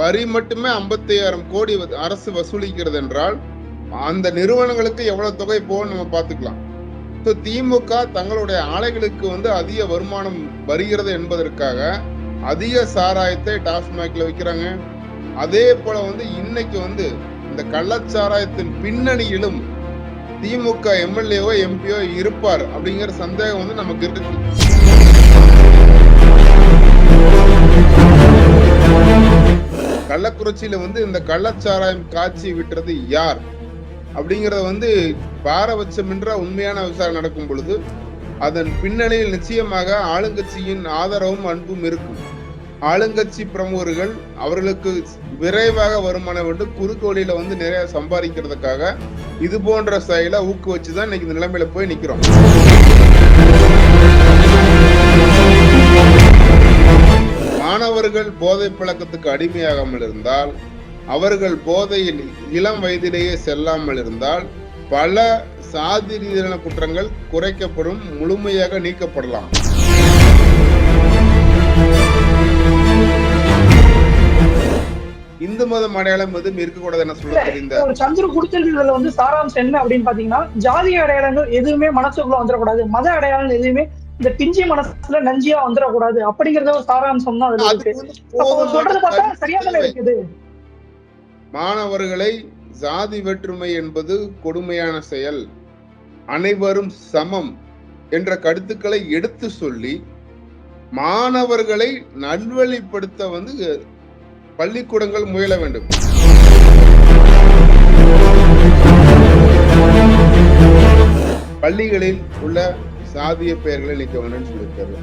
வரி மட்டுமே ஐம்பத்தி ஆயிரம் கோடி வ- அரசு வசூலிக்கிறது என்றால் அந்த நிறுவனங்களுக்கு எவ்வளவு தொகை போகும் நம்ம பார்த்துக்கலாம். ஸோ திமுக தங்களுடைய ஆலைகளுக்கு வந்து அதிக வருமானம் வருகிறது என்பதற்காக அதிக சாராயத்தை டாஸ்மாக்ல விற்கிறாங்க அதே போல வந்து இன்னைக்கு வந்து இந்த கள்ளச்சாராயத்தின் பின்னணியிலும் திமுக எம்எல்ஏவோ எம்பியோ இருப்பார் அப்படிங்கிற சந்தேகம் வந்து நமக்கு இருக்கு. கள்ளக்குறிச்சியில வந்து இந்த கள்ளச்சாராயம் காட்சி விட்டுறது யார்? அப்படிங்கறத வந்து பாரபட்சமின்ற உண்மையான விசாரணை நடக்கும் பொழுது அதன் பின்னணியில் நிச்சயமாக ஆளுங்கட்சியின் ஆதரவும் அன்பும் இருக்கும். ஆளுங்கட்சி பிரமுகர்கள் அவர்களுக்கு விரைவாக வருமானம் வந்து குறுக்கு வழியில வந்து நிறைய சம்பாதிக்கிறதுக்காக இது போன்ற செயலை ஊக்குவிச்சு தான் இன்னைக்கு இந்த நிலைமையில போய் நிக்கிறோம். மாணவர்கள் போதை பழக்கத்துக்கு அடிமையாகாமல் இருந்தால் அவர்கள் போதையில் இளம் வயதிலேயே செல்லாமல் இருந்தால் பல சாதி ரீதியிலான குற்றங்கள் குறைக்கப்படும் முழுமையாக நீக்கப்படலாம். இந்து மதம் அடையாளம் எதுவும் இருக்கக்கூடாது என்ன சொல்ல தெரிந்த ஒரு சந்திர கொடுத்திருக்கிறதுல வந்து சாராம்சம் என்ன அப்படின்னு பாத்தீங்கன்னா ஜாதிய அடையாளங்கள் எதுவுமே மனசுக்குள்ள வந்துடக்கூடாது. மத அடையாளங்கள் எதுவுமே இந்த பிஞ்சி மனசுல நஞ்சியா வந்துடக்கூடாது அப்படிங்கறத ஒரு சாராம்சம் தான் அதுல இருக்கு. சொல்றது பார்த்தா போதுமான சரியா தானே இருக்குது? மாணவர்களை சாதி வேற்றுமை என்பது கொடுமையான செயல். அனைவரும் சமம் என்ற கருத்துக்களை எடுத்து சொல்லி மாணவர்களை நல்வழிப்படுத்த வந்து பள்ளிக்கூடங்கள் முயல வேண்டும். பள்ளிகளில் உள்ள சாதிய பெயர்களை நீக்க வேண்டும் சொல்லியிருக்காரு.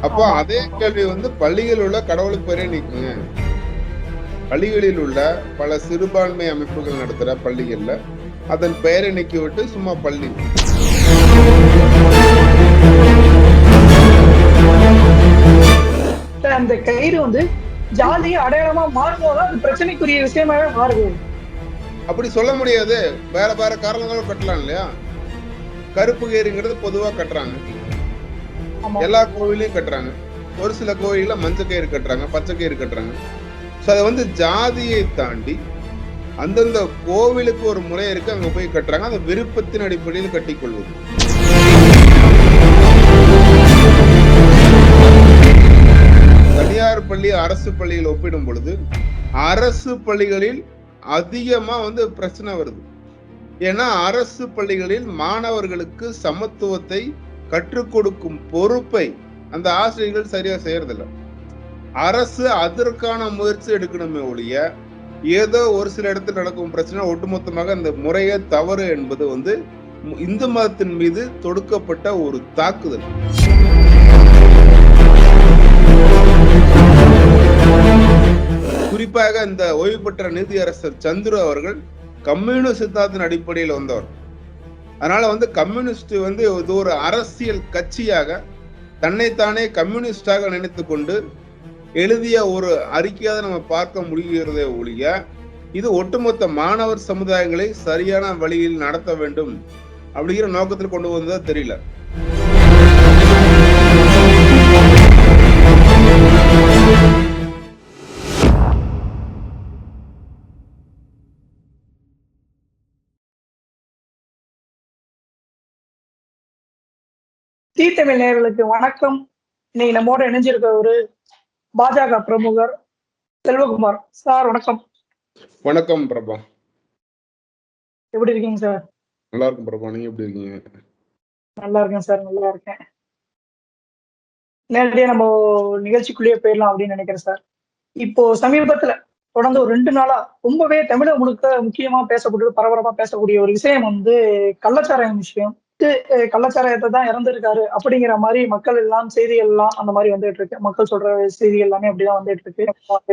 அப்போ அதே கேள்வி வந்து பள்ளிகளில் உள்ள கடவுள் பெயரை நீக்குங்க. பள்ளிகளில் உள்ள பல சிறுபான்மை அமைப்புகள் நடத்துற பள்ளிகள்ல அதன் பெயரை நீக்கிவிட்டு சும்மா பள்ளி. அந்த கயிறு வந்து ஜாதிய அடையாளமா மாறும்போது அது பிரச்சனைக்குரிய விஷயமாவே மாறுது. அப்படி சொல்ல முடியாது. வேற வேற காரணங்களும் கட்டலாம் இல்லையா? கருப்பு கயிறுங்கிறது பொதுவா கட்டுறாங்க. எல்லா கோவிலையும் கட்டுறாங்க. ஒரு சில கோயில்ல மஞ்சள் கயிறு கட்டுறாங்க பச்சை கயிறு கட்டுறாங்க. ஸோ அது வந்து ஜாதியை தாண்டி அந்தந்த கோவிலுக்கு ஒரு முறை இருக்கு அங்க போய் கட்டுறாங்க. அந்த விருப்பத்தின் அடிப்படையில் கட்டிக்கொள்வது. தனியார் பள்ளி அரசு பள்ளியில் ஒப்பிடும் பொழுது அரசு பள்ளிகளில் அதிகமா வந்து பிரச்சனை வருது. ஏன்னா அரசு பள்ளிகளில் மாணவர்களுக்கு சமத்துவத்தை கற்றுக் கொடுக்கும் பொறுப்பை அந்த ஆசிரியர்கள் சரியா செய்யறதில்ல. அரசு அதற்கான முயற்சி எடுக்கணுமே ஒழிய ஏதோ ஒரு சில இடத்துல நடக்கும் பிரச்சனை ஒட்டுமொத்தமாக அந்த முறையே தவறு என்பது வந்து இந்து மதத்தின் மீது தொடுக்கப்பட்ட ஒரு தாக்குதல். குறிப்பாக இந்த ஓய்வு பெற்ற நீதியரசர் சந்துரு அவர்கள் கம்யூனிஸ்ட் சித்தாந்தின் அடிப்படையில் வந்தவர். அதனால வந்து கம்யூனிஸ்ட் வந்து இது ஒரு அரசியல் கட்சியாக தன்னைத்தானே கம்யூனிஸ்டாக நினைத்து கொண்டு எழுதிய ஒரு அறிக்கையாக நம்ம பார்க்க முடிகிறதே ஒழிய இது ஒட்டுமொத்த மாணவர் சமுதாயங்களை சரியான வழியில் நடத்த வேண்டும் அப்படிங்கிற நோக்கத்தில் கொண்டு வந்ததா தெரியல. தமிழ் நேயர்களுக்கு வணக்கம். இன்னைக்கு நம்மோட இணைஞ்சிருக்க ஒரு பாஜக பிரமுகர் செல்வகுமார். சார் வணக்கம். வணக்கம் பிரபா. எப்படி இருக்கீங்க சார்? நல்லா இருக்கும் பிரபா. நீங்க எப்படி இருக்கீங்க? நல்லா இருக்கேன் சார். நல்லா இருக்கேன். நேரடியா நம்ம நிகழ்ச்சிக்குள்ளேயே போயிடலாம் அப்படின்னு நினைக்கிறேன் சார். இப்போ சமீபத்துல தொடர்ந்து ஒரு ரெண்டு நாளா ரொம்பவே தமிழக முழுக்க முக்கியமா பேசக்கூடிய பரபரப்பா பேசக்கூடிய ஒரு விஷயம் வந்து கள்ளச்சாராயம் விஷயம். இது, கள்ளச்சாராயத்தை தான் இறந்துருக்காரு அப்படிங்கிற மாதிரி மக்கள் எல்லாம் செய்திகள் எல்லாம் அந்த மாதிரி வந்துட்டு இருக்கு. மக்கள் சொல்ற செய்திகள் எல்லாமே அப்படிதான் வந்துட்டு இருக்கு.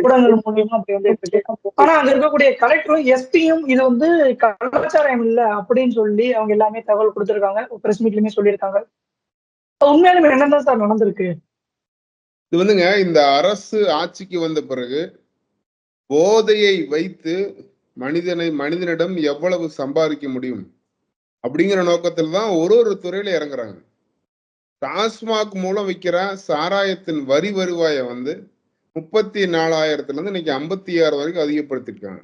ஊடகங்கள் மூலியமா அப்படி வந்துட்டு இருக்கு. ஆனா அங்க இருக்கக்கூடிய கலெக்டரும் எஸ்பியும் இது வந்து கலாச்சாரம் இல்ல அப்படின்னு சொல்லி அவங்க எல்லாமே தகவல் கொடுத்திருக்காங்க. பிரஸ் மீட்லயுமே சொல்லியிருக்காங்க. உண்மையாலுமே என்னதான் சார் நடந்திருக்கு? இது வந்துங்க இந்த அரசு ஆட்சிக்கு வந்த பிறகு போதையை வைத்து மனிதனை மனிதனிடம் எவ்வளவு சம்பாதிக்க முடியும்? அப்படிங்கிற நோக்கத்தில் தான் ஒரு ஒரு துறையில இறங்குறாங்க. டாஸ்மாக் மூலம் விற்கிற சாராயத்தின் வரி வருவாயை வந்து முப்பத்தி நாலாயிரத்துல இருந்து இன்னைக்கு ஐம்பத்தி ஆறு வரைக்கும் அதிகப்படுத்திருக்காங்க.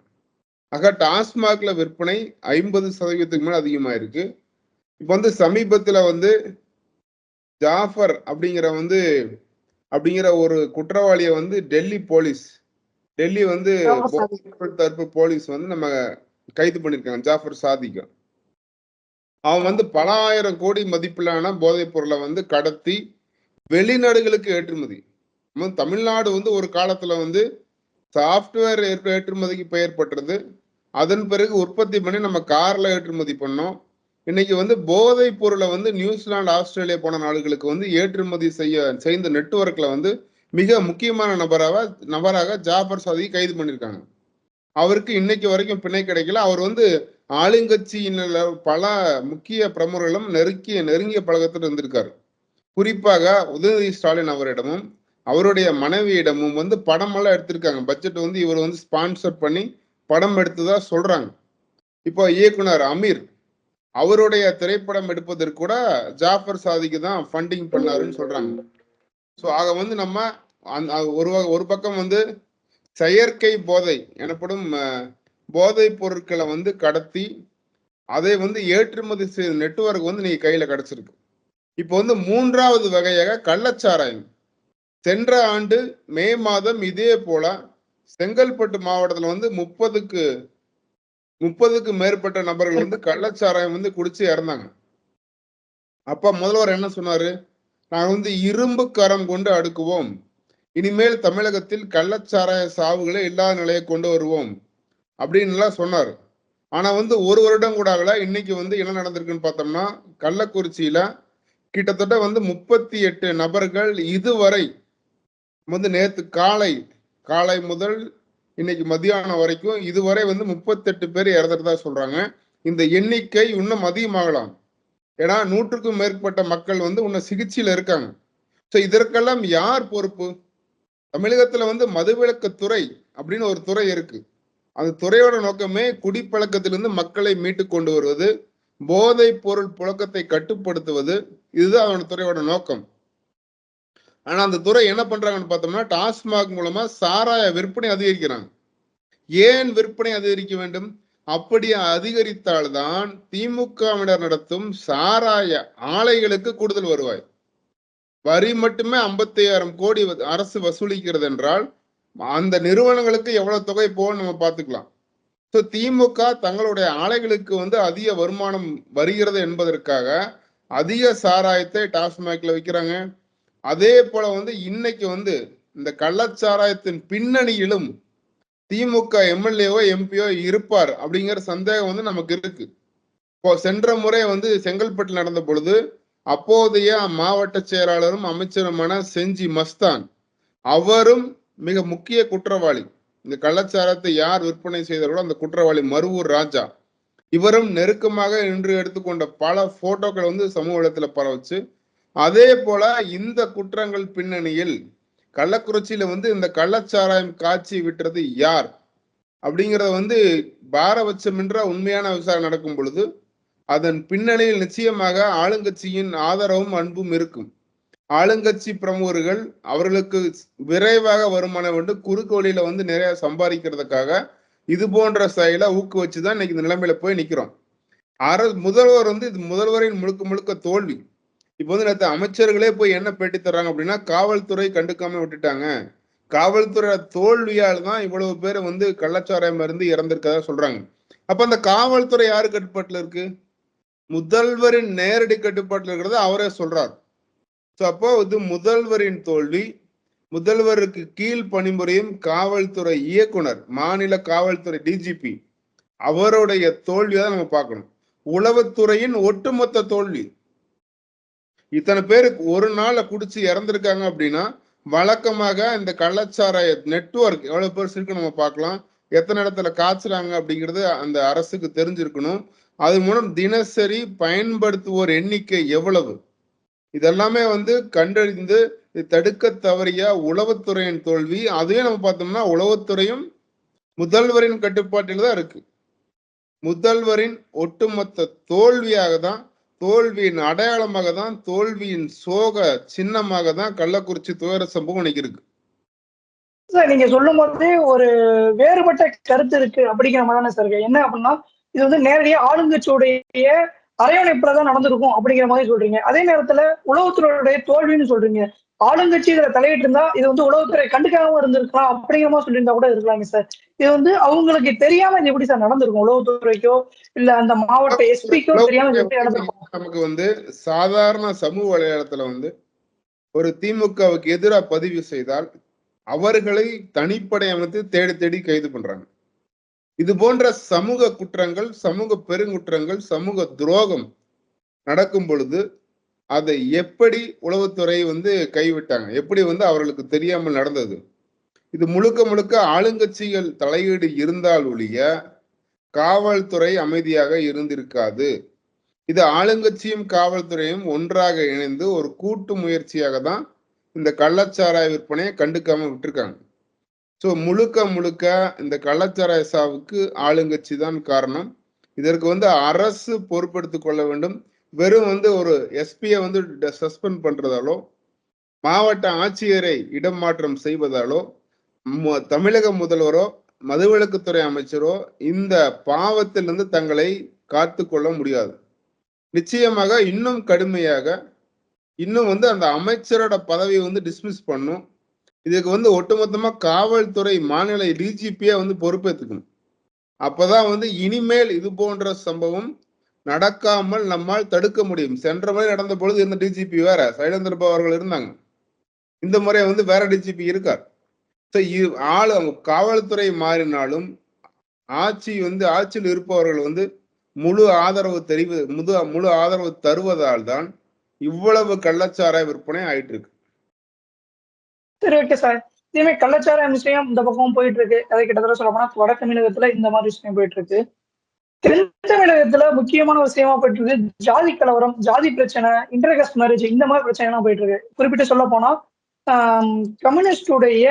ஆக டாஸ்மாக்ல விற்பனை ஐம்பது சதவீதத்துக்கு மேல அதிகமா இருக்கு இப்ப வந்து சமீபத்துல வந்து ஜாஃபர் அப்படிங்கிற வந்து அப்படிங்கிற ஒரு குற்றவாளியை வந்து டெல்லி போலீஸ் டெல்லி வந்து தடுப்பு போலீஸ் வந்து நம்ம கைது பண்ணிருக்காங்க. ஜாஃபர் சாதிக் அவன் வந்து பல ஆயிரம் கோடி மதிப்பிலான போதைப் பொருளை வந்து கடத்தி வெளிநாடுகளுக்கு ஏற்றுமதி. தமிழ்நாடு வந்து ஒரு காலத்துல வந்து சாஃப்ட்வேர் ஏற்றுமதிக்கு பெயர் பெற்றது அதன் பிறகு உற்பத்தி பண்ணி நம்ம கார்ல ஏற்றுமதி பண்ணோம். இன்னைக்கு வந்து போதைப் பொருளை வந்து நியூசிலாந்து ஆஸ்திரேலியா போன நாடுகளுக்கு வந்து ஏற்றுமதி செய்ய செய்த நெட்ஒர்க்ல வந்து மிக முக்கியமான நபராக நபராக ஜாஃபர் சாதி கைது பண்ணியிருக்காங்க. அவருக்கு இன்னைக்கு வரைக்கும் பிணை கிடைக்கல. அவர் வந்து ஆளுங்கட்சியின பல முக்கிய பிரமுகர்களும் நெருக்கிய நெருங்கிய பழக்கத்தில் இருந்திருக்காரு. குறிப்பாக உதயநிதி ஸ்டாலின் அவரிடமும் அவருடைய மனைவியிடமும் வந்து படம் எல்லாம் எடுத்திருக்காங்க. பட்ஜெட் வந்து இவர் வந்து ஸ்பான்சர் பண்ணி படம் எடுத்ததா சொல்றாங்க. இப்போ இயக்குனர் அமீர் அவருடைய திரைப்படம் எடுப்பதற்கு கூட ஜாஃபர் சாதிக்கு தான் ஃபண்டிங் பண்ணாருன்னு சொல்றாங்க. ஸோ ஆக வந்து நம்ம அந் ஒரு ஒரு பக்கம் வந்து செயற்கை போதை எனப்படும் போதைப் பொருட்களை வந்து கடத்தி அதை வந்து ஏற்றுமதி செய்த நெட்வொர்க் வந்து நீங்க கையில கிடைச்சிருக்கு. இப்போ வந்து மூன்றாவது வகையாக கள்ளச்சாராயம். சென்ற ஆண்டு மே மாதம் இதே போல செங்கல்பட்டு மாவட்டத்தில் வந்து முப்பதுக்கு முப்பதுக்கு மேற்பட்ட நபர்கள் வந்து கள்ளச்சாராயம் வந்து குடிச்சு இறந்தாங்க. அப்ப முதல்வர் என்ன சொன்னாரு? நாங்கள் வந்து இரும்பு கரம் கொண்டு அடுக்குவோம். இனிமேல் தமிழகத்தில் கள்ளச்சாராய சாவுகளை இல்லாத நிலையை கொண்டு வருவோம். அப்படின்லாம் சொன்னார். ஆனால் வந்து ஒரு வருடம் கூட ஆகல. இன்னைக்கு வந்து என்ன நடந்திருக்குன்னு பார்த்தோம்னா கள்ளக்குறிச்சியில கிட்டத்தட்ட வந்து முப்பத்தி எட்டு நபர்கள் இதுவரை வந்து நேற்று காலை காலை முதல் இன்னைக்கு மதியானம் வரைக்கும் இதுவரை வந்து முப்பத்தெட்டு பேர் இறந்துட்டதா சொல்றாங்க. இந்த எண்ணிக்கை இன்னும் அதிகமாகலாம். ஏன்னா நூற்றுக்கும் மேற்பட்ட மக்கள் வந்து இன்னும் சிகிச்சையில இருக்காங்க. ஸோ இதற்கெல்லாம் யார் பொறுப்பு? தமிழகத்துல வந்து மதுவிலக்கு துறை அப்படின்னு ஒரு துறை இருக்கு. அந்த துறையோட நோக்கமே குடிப்பழக்கத்திலிருந்து மக்களை மீட்டு கொண்டு வருவது போதை பொருள் புழக்கத்தை கட்டுப்படுத்துவது இதுதான் அவனோட துறையோட நோக்கம். ஆனா அந்த துறை என்ன பண்றாங்கன்னு பார்த்தோம்னா டாஸ்மாக் மூலமா சாராய விற்பனை அதிகரிக்கிறாங்க. ஏன் விற்பனை அதிகரிக்க வேண்டும்? அப்படி அதிகரித்தால்தான் திமுகவினர் நடத்தும் சாராய ஆலைகளுக்கு கூடுதல் வருவாய். வரி மட்டுமே 55000 கோடி வ- அரசு வசூலிக்கிறது என்றால் அந்த நிறுவனங்களுக்கு எவ்வளவு தொகை போகணும் நம்ம பார்த்துக்கலாம். ஸோ திமுக தங்களுடைய ஆலைகளுக்கு வந்து அதிக வருமானம் வருகிறது என்பதற்காக அதிக சாராயத்தை டாஸ்மாக்ல விற்கிறாங்க. அதே போல வந்து இன்னைக்கு வந்து இந்த கள்ளச்சாராயத்தின் பின்னணியிலும் திமுக எம்எல்ஏவோ எம்பியோ இருப்பார் அப்படிங்கிற சந்தேகம் வந்து நமக்கு இருக்கு. இப்போ சென்ற முறை வந்து செங்கல்பட்டு நடந்த பொழுது அப்போதைய மாவட்ட செயலாளரும் அமைச்சருமான செஞ்சி மஸ்தான் அவரும் மிக முக்கிய குற்றவாளி. இந்த கள்ளச்சாரத்தை யார் விற்பனை செய்தார்களோ அந்த குற்றவாளி மருவூர் ராஜா. இவரும் நெருக்கமாக நின்று எடுத்துக்கொண்ட பல போட்டோக்கள் வந்து சமூக இடத்துல பரவச்சு. அதே போல இந்த குற்றங்கள் பின்னணியில் கள்ளக்குறிச்சியில வந்து இந்த கள்ளச்சாராயம் காட்சி விட்டுறது யார்? அப்படிங்கிறத வந்து பாரபட்சமின்ற உண்மையான விசாரணை நடக்கும் பொழுது அதன் பின்னணியில் நிச்சயமாக ஆளுங்கட்சியின் ஆதரவும் அன்பும் இருக்கும். ஆளுங்கட்சி பிரமுகர்கள் அவர்களுக்கு விரைவாக வருமானம் வந்து குறுக்கு வழியில வந்து நிறைய சம்பாதிக்கிறதுக்காக இது போன்ற செயலை ஊக்குவிச்சு தான் இன்னைக்கு இந்த நிலைமையில போய் நிக்கிறோம். அர முதல்வர் வந்து இது முதல்வரின் முழுக்க முழுக்க தோல்வி. இப்போ வந்து நேற்று அமைச்சர்களே போய் என்ன பேட்டி தர்றாங்க அப்படின்னா காவல்துறை கண்டுக்காம விட்டுட்டாங்க. காவல்துறை தோல்வியால் தான் இவ்வளவு பேர் வந்து கள்ளச்சாராயம் இருந்து இறந்திருக்கதா சொல்றாங்க. அப்ப அந்த காவல்துறை யாரு கட்டுப்பாட்டுல இருக்கு? முதல்வரின் நேரடி கட்டுப்பாட்டுல இருக்கிறத அவரே சொல்றாரு. ஸோ அப்போ வந்து முதல்வரின் தோல்வி முதல்வருக்கு கீழ் பணிபுரியும் காவல்துறை இயக்குனர் மாநில காவல்துறை டிஜிபி அவருடைய தோல்வியை தான் நம்ம பார்க்கணும். உளவுத்துறையின் ஒட்டுமொத்த தோல்வி. இத்தனை பேருக்கு ஒரு நாளை குடிச்சு இறந்துருக்காங்க அப்படின்னா வழக்கமாக இந்த கள்ளச்சாராய நெட்வொர்க் எவ்வளவு பேர் இருக்கு நம்ம பார்க்கலாம். எத்தனை இடத்துல காய்ச்சுறாங்க அப்படிங்கிறது அந்த அரசுக்கு தெரிஞ்சிருக்கணும். அது மூலம் தினசரி பயன்படுத்துவோர் எண்ணிக்கை எவ்வளவு? இதெல்லாமே வந்து கண்டறிந்து தடுக்க தவறிய உளவுத்துறையின் தோல்வி. அதுவே நம்ம பார்த்தோம்னா உளவுத்துறையும் முதல்வரின் கட்டுப்பாட்டில் தான் இருக்கு. முதல்வரின் ஒட்டுமொத்த தோல்வியாக தான் தோல்வியின் அடையாளமாக தான் தோல்வியின் சோக சின்னமாக தான் கள்ளக்குறிச்சி துயர சம்பவம் இன்னைக்கு இருக்கு. சார் நீங்க சொல்லும் போது ஒரு வேறுபட்ட கருத்து இருக்கு அப்படிங்கிற மாதிரி தானே சார் என்ன அப்படின்னா இது வந்து நேரடியாக ஆளுங்கட்சியுடைய அரவணைப்புல தான் நடந்திருக்கும் அப்படிங்கிற மாதிரி சொல்றீங்க. அதே நேரத்துல உளவுத்துறையுடைய தோல்வின்னு சொல்றீங்க. ஆளுங்கட்சி இதுல தலையிட்டு இருந்தா இது வந்து உளவுத்துறை கண்டுக்காம இருந்திருக்கலாம் அப்படிங்கிற மாதிரி சொல்லியிருந்தா கூட இருக்கலாங்க சார். இது வந்து அவங்களுக்கு தெரியாம இது எப்படி சார் நடந்திருக்கும்? உளவுத்துறைக்கோ இல்ல அந்த மாவட்ட எஸ்பிக்கோ தெரியாம இது எப்படி நடந்திருக்கும்? நமக்கு வந்து சாதாரண சமூக வலைதளத்துல வந்து ஒரு திமுகவுக்கு எதிராக பதிவு செய்தால் அவர்களை தனிப்படை அமைத்து தேடி தேடி கைது பண்றாங்க. இது போன்ற சமூக குற்றங்கள் சமூக பெருங்குற்றங்கள் சமூக துரோகம் நடக்கும் பொழுது அதை எப்படி உளவுத்துறை வந்து கைவிட்டாங்க? எப்படி வந்து அவர்களுக்கு தெரியாமல் நடந்தது? இது முழுக்க முழுக்க ஆளுங்கட்சிகள் தலையீடு இருந்தால் ஒழிய காவல்துறை அமைதியாக இருந்திருக்காது. இது ஆளுங்கட்சியும் காவல்துறையும் ஒன்றாக இணைந்து ஒரு கூட்டு முயற்சியாக தான் இந்த கள்ளச்சாராய விற்பனையை கண்டுக்காம விட்டுருக்காங்க. ஸோ முழுக்க முழுக்க இந்த கள்ளச்சார சாவுக்கு ஆளுங்கட்சி தான் காரணம். இதற்கு வந்து அரசு பொறுப்படுத்திக் கொள்ள வேண்டும். வெறும் வந்து ஒரு எஸ்பியை வந்து சஸ்பெண்ட் பண்றதாலோ மாவட்ட ஆட்சியரை இடம் மாற்றம் செய்வதாலோ தமிழக முதல்வரோ மதுவிலக்குத்துறை அமைச்சரோ இந்த பாவத்திலிருந்து தங்களை காத்து கொள்ள முடியாது. நிச்சயமாக இன்னும் கடுமையாக இன்னும் வந்து அந்த அமைச்சரோட பதவியை வந்து டிஸ்மிஸ் பண்ணும். இதுக்கு வந்து ஒட்டுமொத்தமா காவல்துறை மாநில டிஜிபியா வந்து பொறுப்பேற்றுக்கணும் அப்பதான் வந்து இனிமேல் இது போன்ற சம்பவம் நடக்காமல் நம்மால் தடுக்க முடியும். சென்ற முறை நடந்த பொழுது இருந்த டிஜிபி வேற சைலேந்திர அவர்கள் இருந்தாங்க. இந்த முறை வந்து வேற டிஜிபி இருக்கார். ஸோ ஆளு அவங்க காவல்துறை மாறினாலும் ஆட்சி வந்து ஆட்சியில் இருப்பவர்கள் வந்து முழு ஆதரவு தெரிவு முது முழு ஆதரவு தருவதால் தான் இவ்வளவு கள்ளச்சாராய விற்பனை ஆயிட்டு இருக்கு சரி ஓகே சார் இதே கள்ளச்சார விஷயம் இந்த பக்கம் போயிட்டு இருக்கு அதை கிட்டத்தட்ட சொல்ல போனா வட தமிழகத்துல இந்த மாதிரி விஷயம் போயிட்டு இருக்கு தென்தமிழகத்துல முக்கியமான விஷயமா போயிட்டு இருக்கு ஜாதி கலவரம் ஜாதி பிரச்சனை இன்டர்கஸ்ட் மேரேஜ் இந்த மாதிரி பிரச்சனை எல்லாம் போயிட்டு இருக்கு குறிப்பிட்டு சொல்ல போனா கம்யூனிஸ்டுடைய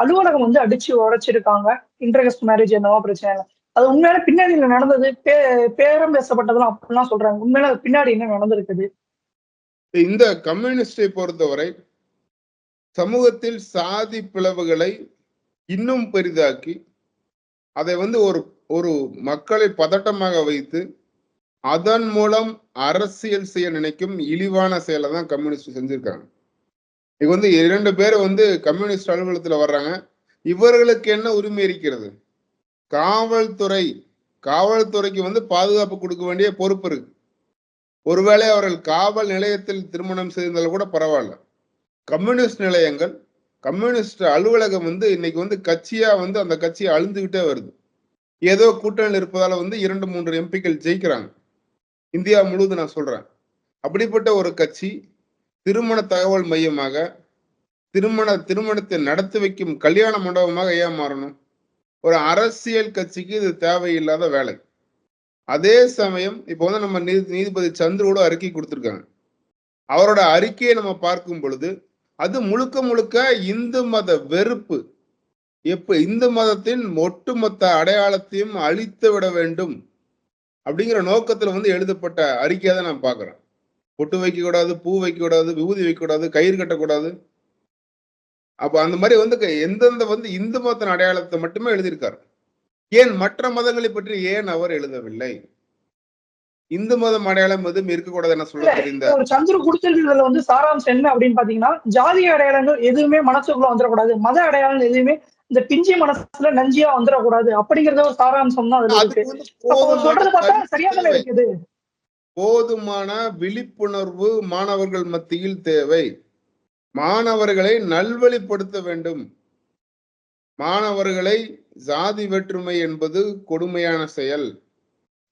அலுவலகம் வந்து அடிச்சு உடைச்சிருக்காங்க. இன்டர்கஸ்ட் மேரேஜ் என்னவோ பிரச்சனை அது உண்மையான பின்னாடியில நடந்தது. பே பேரம் பேசப்பட்டதெல்லாம் அப்படிலாம் சொல்றாங்க. உண்மையில பின்னாடி என்ன நடந்திருக்குது? இந்த கம்யூனிஸ்டை பொறுத்தவரை சமூகத்தில் சாதி பிளவுகளை இன்னும் பெரிதாக்கி அதை வந்து ஒரு ஒரு மக்களை பதட்டமாக வைத்து அதன் மூலம் அரசியல் செய்ய நினைக்கும் இழிவான செயலை தான் கம்யூனிஸ்ட் செஞ்சிருக்காங்க. இது வந்து இரண்டு பேர் வந்து கம்யூனிஸ்ட் அலுவலகத்தில் வர்றாங்க. இவர்களுக்கு என்ன உரிமை இருக்கிறது? காவல்துறை காவல்துறைக்கு வந்து பாதுகாப்பு கொடுக்க வேண்டிய பொறுப்பு இருக்கு. ஒருவேளை அவர்கள் காவல் நிலையத்தில் திருமணம் செய்திருந்தாலும் கூட பரவாயில்ல. கம்யூனிஸ்ட் நிலையங்கள் கம்யூனிஸ்ட் அலுவலகம் வந்து இன்னைக்கு வந்து கட்சியா வந்து அந்த கட்சி அழுந்துகிட்டே வருது. ஏதோ கூட்டணியில் இருப்பதால வந்து இரண்டு மூன்று எம்பிக்கள் ஜெயிக்கிறாங்க. இந்தியா முழுவதும் நான் சொல்றேன். அப்படிப்பட்ட ஒரு கட்சி திருமண தகவல் மையமாக திருமண திருமணத்தை நடத்தி வைக்கும் கல்யாண மண்டபமாக ஏன் மாறணும்? ஒரு அரசியல் கட்சிக்கு இது தேவையில்லாத வேலை. அதே சமயம் இப்போ வந்து நம்ம நீதி நீதிபதி சந்துருவோட அறிக்கை கொடுத்துருக்காங்க. அவரோட அறிக்கையை நம்ம பார்க்கும் பொழுது அது முழுக்க முழுக்க இந்து மத வெறுப்பு. எப்ப இந்து மதத்தின் ஒட்டுமொத்த அடையாளத்தையும் அழித்து விட வேண்டும் அப்படிங்கிற நோக்கத்துல வந்து எழுதப்பட்ட அறிக்கையை தான் நான் பாக்குறேன் பொட்டு வைக்க கூடாது பூ வைக்க கூடாது விபூதி வைக்க கூடாது கயிறு கட்டக்கூடாது. அப்ப அந்த மாதிரி வந்து க- எந்தெந்த வந்து இந்து மதத்தின் அடையாளத்தை மட்டுமே எழுதியிருக்காரு. ஏன் மற்ற மதங்களை பற்றி ஏன் அவர் எழுதவில்லை? இந்து மதம் அடையாளம் எதுவும் இருக்கக்கூடாது என்ன சொல்ல தெரிந்த ஒரு சந்துரு கொடுத்திருக்கிறதுல வந்து சாராம்சம் என்ன அப்படின்னு பாத்தீங்கன்னா ஜாதி அடையாளங்கள் எதுவுமே மனசுக்குள்ள வந்துடக்கூடாது. மத அடையாளங்கள் எதுவுமே இந்த பிஞ்சி மனசுல நஞ்சியா வந்துடக்கூடாது. அப்படிங்கறத ஒரு சாராம்சம் தான் அதுல இருக்கு. சொல்றது பார்த்தா சரியா தானே இருக்குது? போதுமான விழிப்புணர்வு மாணவர்கள் மத்தியில் தேவை. மாணவர்களை நல்வழிப்படுத்த வேண்டும். மாணவர்களை ஜாதி வேற்றுமை என்பது கொடுமையான செயல்.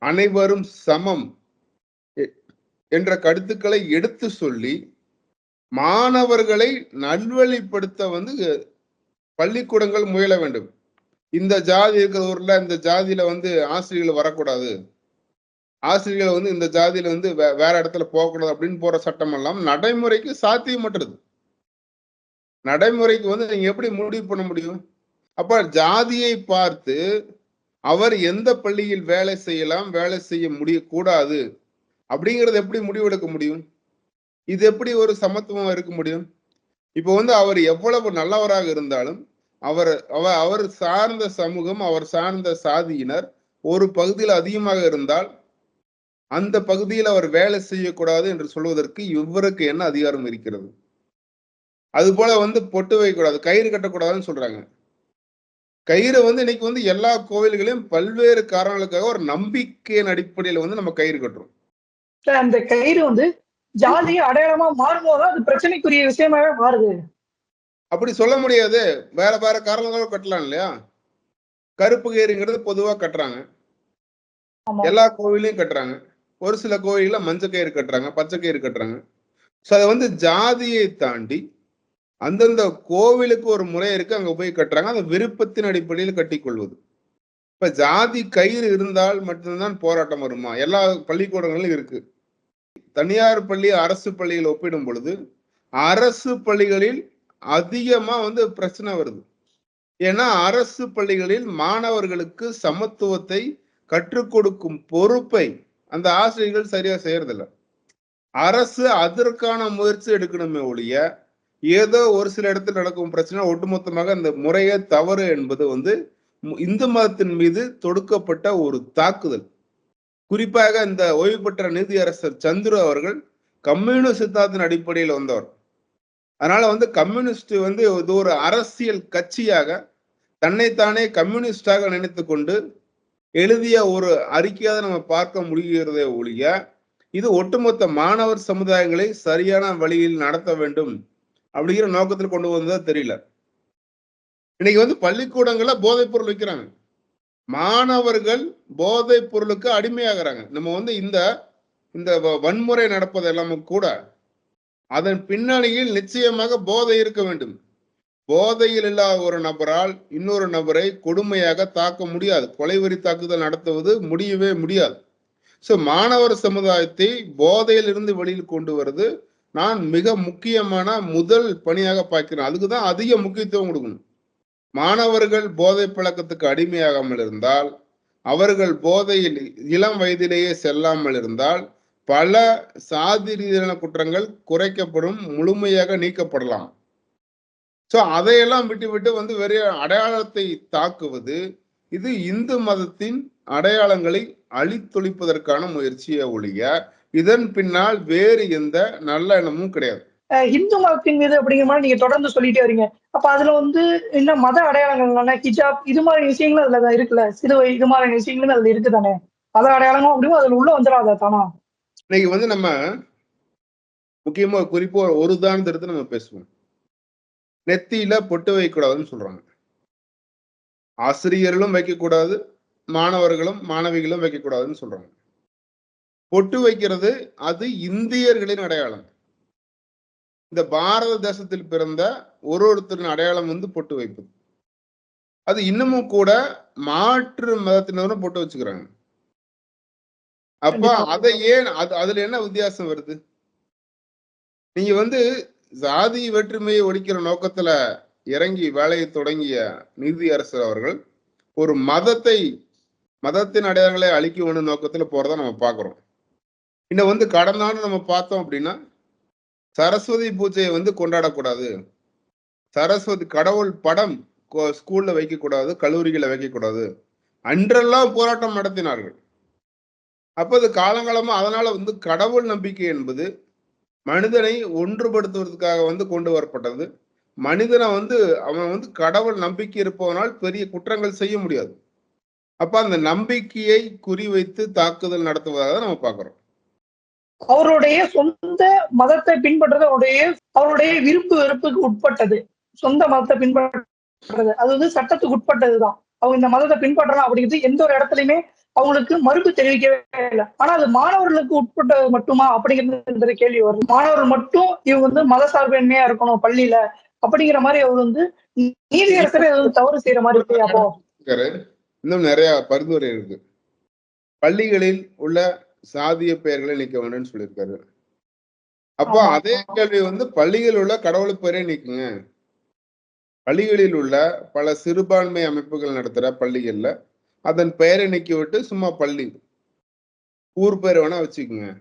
அனைவரும் சமம் என்ற கருத்துக்களை எடுத்து சொல்லி மாணவர்களை நல்வழிப்படுத்த வந்து பள்ளிக்கூடங்கள் முயல வேண்டும். இந்த ஜாதி இருக்கிற ஊர்ல இந்த ஜாதியில வந்து ஆசிரியர்கள் வரக்கூடாது. ஆசிரியர்கள் வந்து இந்த ஜாதியில வந்து வே- வேற இடத்துல போகக்கூடாது அப்படின்னு போற சட்டம் எல்லாம் நடைமுறைக்கு சாத்தியமற்றது. நடைமுறைக்கு வந்து நீங்க எப்படி முடிவு பண்ண முடியும்? அப்ப ஜாதியை பார்த்து அவர் எந்த பள்ளியில் வேலை செய்யலாம் வேலை செய்ய முடியக்கூடாது அப்படிங்கறது எப்படி முடிவெடுக்க முடியும்? இது எப்படி ஒரு சமத்துவம் இருக்க முடியும்? இப்போ வந்து அவர் எவ்வளவு நல்லவராக இருந்தாலும் அவர் அவர் சார்ந்த சமூகம் அவர் சார்ந்த சாதியினர் ஒரு பகுதியில் அதிகமாக இருந்தால் அந்த பகுதியில் அவர் வேலை செய்யக்கூடாது என்று சொல்வதற்கு இவருக்கு என்ன அதிகாரம் இருக்கிறது? அது போல வந்து பொட்டு வைக்கக்கூடாது கயிறு கட்டக்கூடாதுன்னு சொல்றாங்க. கயிறு வந்து இன்னைக்கு வந்து எல்லா கோவில்களையும் பல்வேறு காரணங்களுக்காக ஒரு நம்பிக்கையின் அடிப்படையில வந்து நம்ம கயிறு கட்டுறோம். அந்த கயிறு வந்து ஜாதி அடையாளமா மாறும்போது அது பிரச்சனைக்குரிய விஷயமாவே மாறுது. அப்படி சொல்ல முடியாது. வேற வேற காரணங்களும் கட்டலாம் இல்லையா? கருப்பு கயிறுங்கிறது பொதுவா கட்டுறாங்க. எல்லா கோவிலையும் கட்டுறாங்க. ஒரு சில கோயில்ல மஞ்சள் கயிறு கட்டுறாங்க பச்சை கயிறு கட்டுறாங்க. ஸோ அதை வந்து ஜாதியை தாண்டி அந்தந்த கோவிலுக்கு ஒரு முறை இருக்கு அங்க போய் கட்டுறாங்க. அந்த விருப்பத்தின் அடிப்படையில் கட்டிக்கொள்வது. இப்ப ஜாதி கயிறு இருந்தால் மட்டும்தான் போராட்டம் வருமா? எல்லா பள்ளிக்கூடங்களும் இருக்கு. தனியார் பள்ளி அரசு பள்ளியில் ஒப்பிடும் பொழுது அரசு பள்ளிகளில் அதிகமா வந்து பிரச்சனை வருது. ஏன்னா அரசு பள்ளிகளில் மாணவர்களுக்கு சமத்துவத்தை கற்றுக் கொடுக்கும் பொறுப்பை அந்த ஆசிரியர்கள் சரியா செய்யறதில்ல. அரசு அதற்கான முயற்சி எடுக்கணுமே ஒழிய ஏதோ ஒரு சில இடத்துல நடக்கும் பிரச்சனை ஒட்டுமொத்தமாக அந்த முறையே தவறு என்பது வந்து இந்து மதத்தின் மீது தொடுக்கப்பட்ட ஒரு தாக்குதல். குறிப்பாக இந்த ஓய்வு பெற்ற நீதியரசர் சந்துரு அவர்கள் கம்யூனிஸ்ட் சித்தாந்தின் அடிப்படையில் வந்தவர். அதனால வந்து கம்யூனிஸ்ட் வந்து இது ஒரு அரசியல் கட்சியாக தன்னைத்தானே கம்யூனிஸ்டாக நினைத்து கொண்டு எழுதிய ஒரு அறிக்கையாக நம்ம பார்க்க முடிகிறதே ஒழிய இது ஒட்டுமொத்த மாணவர் சமுதாயங்களை சரியான வழியில் நடத்த வேண்டும். அப்படிங்கிற நோக்கத்தில் கொண்டு வந்ததா தெரியல. இன்னைக்கு வந்து பள்ளிக்கூடங்கள்ல போதைப் பொருள் விற்கிறாங்க மாணவர்கள் போதைப் பொருளுக்கு அடிமையாகிறாங்க. நம்ம வந்து இந்த இந்த வ- வன்முறை நடப்பது எல்லாமே கூட அதன் பின்னணியில் நிச்சயமாக போதை இருக்க வேண்டும். போதையில் இல்லாத ஒரு நபரால் இன்னொரு நபரை கொடுமையாக தாக்க முடியாது. கொலைவெறி தாக்குதல் நடத்துவது முடியவே முடியாது. ஸோ மாணவர் சமுதாயத்தை போதையிலிருந்து வெளியில் கொண்டு வருது நான் மிக முக்கியமான முதல் பணியாக பார்க்கிறேன். அதுக்கு தான் அதிக முக்கியத்துவம் கொடுக்கணும். மாணவர்கள் போதை பழக்கத்துக்கு அடிமையாகாமல் இருந்தால் அவர்கள் போதையில் இளம் வயதிலேயே செல்லாமல் இருந்தால் பல சாதி ரீதியான குற்றங்கள் குறைக்கப்படும் முழுமையாக நீக்கப்படலாம். ஸோ அதையெல்லாம் விட்டு விட்டு வந்து வெறும் அடையாளத்தை தாக்குவது இது இந்து மதத்தின் அடையாளங்களை அழித்தொழிப்பதற்கான முயற்சியை ஒழிய இதன் பின்னால் வேறு எந்த நல்ல எண்ணமும் கிடையாது. இந்து மதத்தின் மீது அப்படிங்கிற மாதிரி நீங்க தொடர்ந்து சொல்லிட்டே வரீங்க. அப்ப அதுல வந்து இன்னும் மத அடையாளங்கள்னால ஹிஜாப் இது மாதிரி விஷயங்களும் அதுல தான் இருக்குல்ல. சிறுவை இது மாதிரி விஷயங்களும் அதுல இருக்குதானே? மத அடையாளங்களும் அப்படியும் அதுல உள்ள வந்துடாதா தானா? இன்னைக்கு வந்து நம்ம முக்கியமா குறிப்பா ஒரு உதாரணத்தை நம்ம பேசுவோம். நெத்தியில பொட்டு வைக்கக்கூடாதுன்னு சொல்றாங்க. ஆசிரியர்களும் வைக்கக்கூடாது மாணவர்களும் மாணவிகளும் வைக்கக்கூடாதுன்னு சொல்றாங்க. பொட்டு வைக்கிறது அது இந்தியர்களின் அடையாளம். இந்த பாரத தேசத்தில் பிறந்த ஒரு ஒருத்தரின் அடையாளம் வந்து பொட்டு வைப்பது அது இன்னமும் கூட மாற்று மதத்தினரும் பொட்டு வச்சுக்கிறாங்க. அப்ப. அதை ஏன் அது அதுல என்ன வித்தியாசம் வருது? நீங்க வந்து சாதி வேற்றுமையை ஒழிக்கிற நோக்கத்துல இறங்கி வேலையை தொடங்கிய நீதியரசர் அவர்கள் ஒரு மதத்தை மதத்தின் அடையாளங்களை அழிக்க வேண்டிய நோக்கத்துல போறத நம்ம பார்க்கிறோம். இன்னும் வந்து கடந்த ஆண்டு நம்ம பார்த்தோம் அப்படின்னா சரஸ்வதி பூஜையை வந்து கொண்டாடக்கூடாது. சரஸ்வதி கடவுள் படம் கோ- ஸ்கூல்ல வைக்கக்கூடாது கல்லூரிகளை வைக்கக்கூடாது. அன்றெல்லாம் போராட்டம் நடத்தினார்கள். அப்போ அது காலங்காலமா அதனால வந்து கடவுள் நம்பிக்கை என்பது மனிதனை ஒன்றுபடுத்துவதற்காக வந்து கொண்டு வரப்பட்டது. மனிதனை வந்து அவன் வந்து கடவுள் நம்பிக்கை இருப்பவனால் பெரிய குற்றங்கள் செய்ய முடியாது. அப்ப அந்த நம்பிக்கையை குறிவைத்து தாக்குதல் நடத்துவதாக நம்ம பார்க்குறோம். அவருடைய சொந்த மதத்தை பின்பற்றது அவருடைய அவருடைய விருப்பு வெறுப்புக்கு உட்பட்டது. சொந்த மதத்தை பின்பற்றது. அது வந்து சட்டத்துக்கு உட்பட்டதுதான். அவங்க இந்த மதத்தை பின்பற்றலாம் அப்படிங்கிறது எந்த ஒரு இடத்துலயுமே அவங்களுக்கு மறுப்பு தெரிவிக்கவே இல்லை. ஆனா அது மாணவர்களுக்கு உட்பட்டது மட்டுமா அப்படிங்கிறது கேள்வி வருது. மாணவர்கள் மட்டும் இவங்க வந்து மத சார்பின்மையா இருக்கணும் பள்ளியில அப்படிங்கிற மாதிரி அவர் வந்து நீதியரசரே தவறு செய்யற மாதிரி இருக்கு. அப்போ இன்னும் நிறைய பரிந்துரை இருக்கு. பள்ளிகளில் உள்ள சாதிய பெயர்களை நீக்க வேண்டும்னு சொல்லியிருக்காரு. அப்போ. அதே கேள்வி வந்து பள்ளிகளில் உள்ள கடவுள் பெயரை நீக்குங்க. பள்ளிகளில் உள்ள பல சிறுபான்மை அமைப்புகள் நடத்துற பள்ளிகள்ல அதன் பெயரை நீக்கி விட்டு சும்மா பள்ளி ஊர் பேர் வேணா வச்சுக்கோங்க.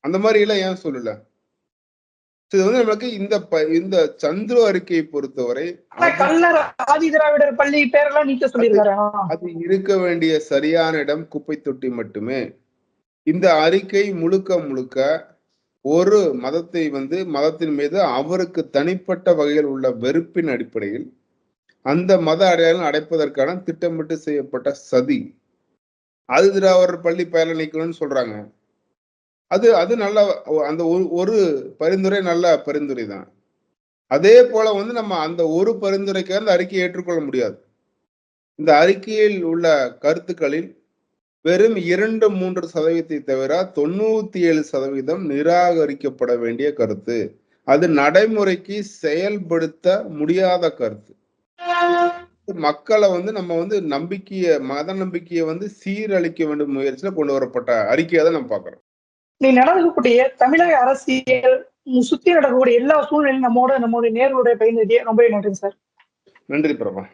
அந்த மாதிரி எல்லாம் ஏன் சொல்லல? இது வந்து நமக்கு இந்த இந்த சந்துரு அறிக்கையை பொறுத்தவரை. அது இருக்க வேண்டிய சரியான இடம் குப்பை தொட்டி மட்டுமே. இந்த அறிக்கை முழுக்க முழுக்க ஒரு மதத்தை வந்து மதத்தின் மீது அவருக்கு தனிப்பட்ட வகையில் உள்ள வெறுப்பின் அடிப்படையில் அந்த மத அடையாளம் அடைப்பதற்கான திட்டமிட்டு செய்யப்பட்ட சதி. அது திராவிடர் பள்ளி பெயரை நீக்கணும்னு சொல்றாங்க. அது அது நல்ல அந்த ஒரு பரிந்துரை நல்ல பரிந்துரை தான். அதே போல வந்து நம்ம அந்த ஒரு பரிந்துரைக்கு அந்த அறிக்கையை ஏற்றுக்கொள்ள முடியாது. இந்த அறிக்கையில் உள்ள கருத்துக்களில் வெறும் இரண்டு மூன்று சதவீதத்தை தவிர தொண்ணூத்தி ஏழு சதவீதம் நிராகரிக்கப்பட வேண்டிய கருத்து. அது நடைமுறைக்கு செயல்படுத்த முடியாத கருத்து. மக்களை வந்து நம்ம வந்து நம்பிக்கைய மத நம்பிக்கையை வந்து சீரழிக்க வேண்டும் முயற்சியில கொண்டு வரப்பட்ட அறிக்கையை தான் நம்ம பார்க்கிறோம். நீ நடக்கக்கூடிய தமிழக அரசியல் சுத்தி நடக்கக்கூடிய எல்லா சூழ்நிலையும் நம்மோட நம்மளுடைய நேர்களுடைய பயன்படுத்திய ரொம்ப நன்றி சார். நன்றி பிரபா.